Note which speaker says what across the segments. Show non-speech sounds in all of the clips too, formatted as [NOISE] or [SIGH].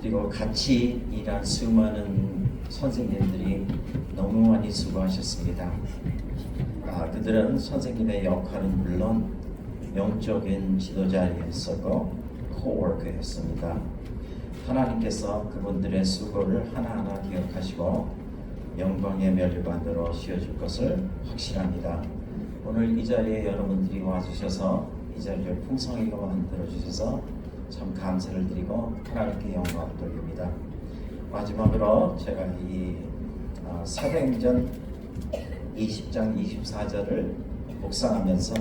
Speaker 1: 그리고 같이 일한 수많은 선생님들이 너무 많이 수고하셨습니다. 아, 그들은 선생님의 역할은 물론 영적인 지도자였었고 코워커였습니다. 하나님께서 그분들의 수고를 하나하나 기억하시고 영광의 멸관으로 씌워줄 것을 확실합니다. 오늘 이 자리에 여러분들이 와주셔서 이 자리를 풍성하게 만들어 주셔서 참 감사를 드리고 하나님께 영광을 돌립니다. 마지막으로 제가 이 아, 사도행전 20장 24절을 묵상하면서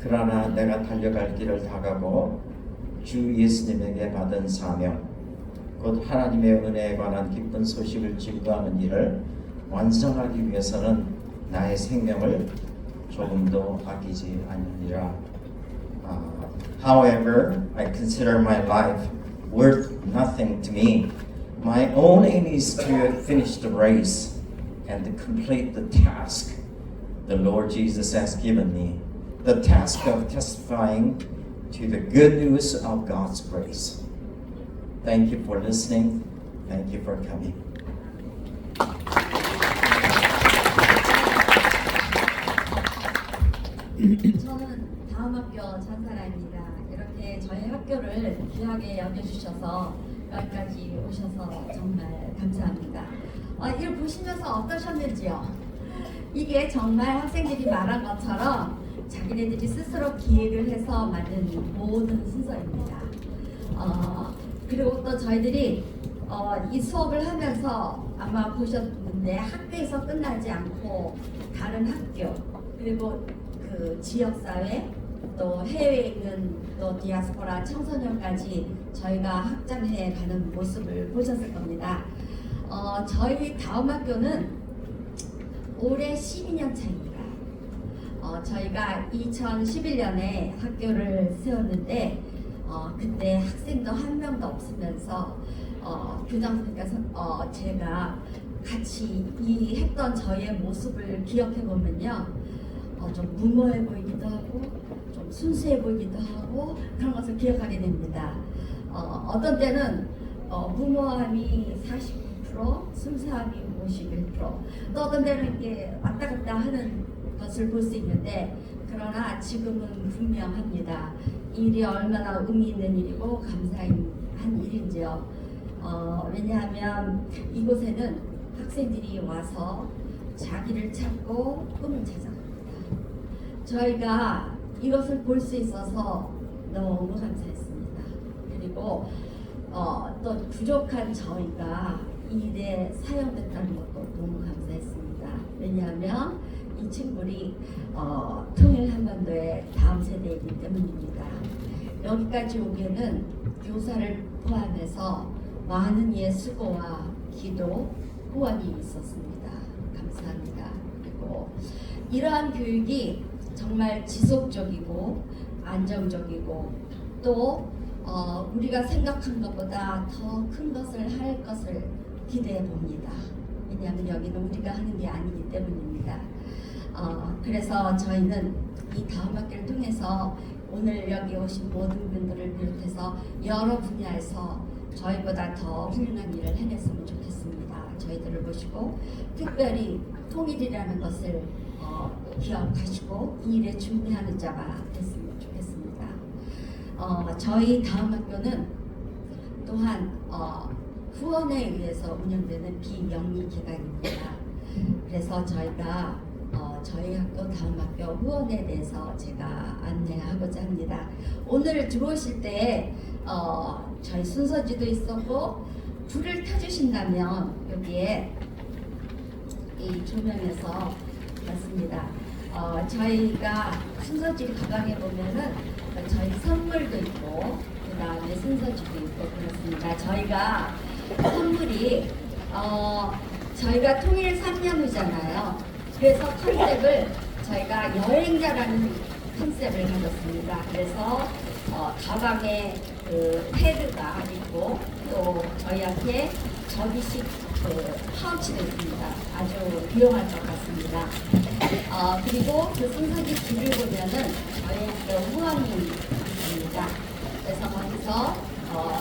Speaker 1: 그러나 내가 달려갈 길을 다 가고 주 예수님에게 받은 사명 곧 하나님의 은혜에 관한 기쁜 소식을 증거하는 일을 완성하기 위해서는 나의 생명을 조금도 아끼지 않으리라. However, I consider my life worth nothing to me. My own aim is to finish the race and to complete the task the Lord Jesus has given me the task of testifying to the good news of God's grace. Thank you for listening. Thank you for coming. [CLEARS THROAT]
Speaker 2: 학교 전사라입니다. 이렇게 저희 학교를 귀하게 여겨주셔서 여기까지 오셔서 정말 감사합니다. 어, 이걸 보시면서 어떠셨는지요? 이게 정말 학생들이 말한 것처럼 자기네들이 스스로 기획을 해서 만든 모든 순서입니다. 어, 그리고 또 저희들이 어, 이 수업을 하면서 아마 보셨는데 학교에서 끝나지 않고 다른 학교 그리고 그 지역사회 또 해외에 있는 또 디아스포라 청소년까지 저희가 확장해 가는 모습을 보셨을 겁니다. 어, 저희 다음 학교는 올해 12년 차입니다. 어, 저희가 2011년에 학교를 세웠는데 어, 그때 학생도 한 명도 없으면서 어, 교장 선생님께서 어, 제가 같이 이 했던 저희의 모습을 기억해 보면요, 어, 좀 무모해 보이기도 하고 좀 순수해 보이기도 하고 그런 것을 기억하게 됩니다. 어, 어떤 때는 어, 무모함이 49%, 순수함이 51%, 또 어떤 때는 이렇게 왔다 갔다 하는 것을 볼 수 있는데 그러나 지금은 분명합니다. 이 일이 얼마나 의미 있는 일이고 감사한 일인지요. 어, 왜냐하면 이곳에는 학생들이 와서 자기를 찾고 꿈을 찾아갑니다. 저희가 이것을 볼 수 있어서 너무 감사했습니다. 그리고 어, 또 부족한 저희가 이 일에 사용됐다는 것도 너무 감사했습니다. 왜냐하면 이 친구들이 어, 통일 한반도의 다음 세대이기 때문입니다. 여기까지 오기에는 교사를 포함해서 많은 예 수고와 기도, 후원이 있었습니다. 감사합니다. 그리고 이러한 교육이 정말 지속적이고 안정적이고 또 어, 우리가 생각한 것보다 더 큰 것을 할 것을 기대해 봅니다. 왜냐하면 여기는 우리가 하는 게 아니기 때문입니다. 어, 그래서 저희는 이 다음 학기를 통해서 오늘 여기 오신 모든 분들을 비롯해서 여러 분야에서 저희보다 더 훌륭한 일을 해냈으면 좋겠습니다. 저희들을 보시고 특별히 통일이라는 것을 어, 기억하시고 이 일에 준비하는 자가 됐으면 좋겠습니다. 어, 저희 다음 학교는 또한 어, 후원에 의해서 운영되는 비영리 기관입니다. 그래서 저희가 어, 저희 학교 다음 학교 후원에 대해서 제가 안내하고자 합니다. 오늘 들어오실 때 어, 저희 순서지도 있었고 불을 켜주신다면 여기에 이 조명에서 봤습니다. 어, 저희가 순서지 가방에 보면은 저희 선물도 있고 그 다음에 순서지도 있고 그렇습니다. 저희가 선물이 어, 저희가 통일 3년 후잖아요. 그래서 컨셉을 저희가 여행자라는 컨셉을 가졌습니다. 그래서 어, 가방에 그 패드가 있고 또 저희한테 전기식 그 파우치도 있습니다. 아주 유용할 것 같습니다. 있습니다. 어, 그리고 그 순서기 뒤를 보면은 저희 영부왕님입니다. 그 그래서 거기서 어,